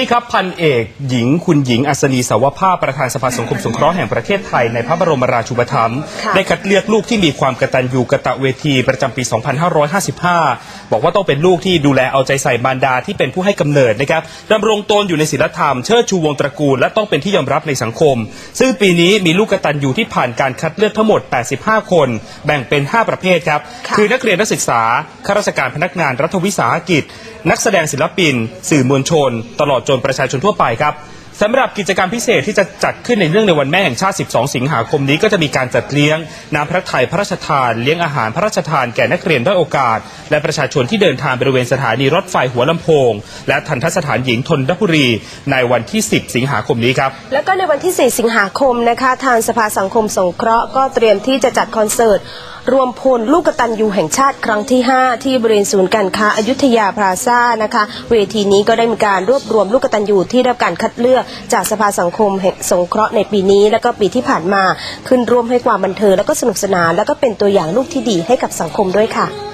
นี่ครับพันเอกหญิงคุณหญิงอัศนีสาวภาพประธานสภาสังคมสงเคราะห์แห่งประเทศไทยในพระบรมราชูปถัมภ์ค่ะได้คัดเลือกลูกที่มีความกตัญญูกะตะเวทีประจำปี 2555 บอกว่าต้องเป็นลูกที่ดูแลเอาใจใส่มารดาที่เป็นผู้ให้กำเนิดนะครับดำรงตนอยู่ในศีลธรรมเชิดชูวงศ์ตระกูลและต้องเป็นที่ยอมรับในสังคม ซึ่งปีนี้มีลูกกตัญญูที่ผ่านการคัดเลือกทั้งหมด 85 คน แบ่งเป็น 5 ประเภทครับค่ะคือนักเรียนนักศึกษาข้าราชการพนักงานรัฐวิสาหกิจ นักแสดงศิลปิน สื่อมวลชน ตลอดจนประชาชนทั่วไปครับ สำหรับกิจกรรมพิเศษที่จะจัดขึ้นในเรื่องในวันแม่แห่งชาติ 12 สิงหาคมนี้ก็จะมีการจัดเลี้ยงน้ำพระทัยพระราชทาน เลี้ยงอาหารพระราชทานแก่นักเรียนด้อยโอกาส และประชาชนที่เดินทางบริเวณสถานีรถไฟหัวลำโพง และทันทสถานหญิงทนทบุรี ในวันที่ 10 สิงหาคมนี้ครับ แล้วก็ในวันที่ 4 สิงหาคมนะคะทางสภาสังคมสงเคราะห์ก็เตรียมที่จะจัดคอนเสิร์ตรวมพลลูกกตัญญูแห่งชาติครั้งที่ 5 ที่บริเวณศูนย์การค้าอายุทยาพลาซ่านะคะ เวทีนี้ก็ได้มีการรวบรวมลูกกตัญญูที่ได้รับการคัดเลือกจากสภาสังคมแห่งสงเคราะห์ในปีนี้ และก็ปีที่ผ่านมา ขึ้นร่วมให้ความบันเทิงแล้วก็สนุกสนาน แล้วก็เป็นตัวอย่างลูกที่ดีให้กับสังคมด้วยค่ะ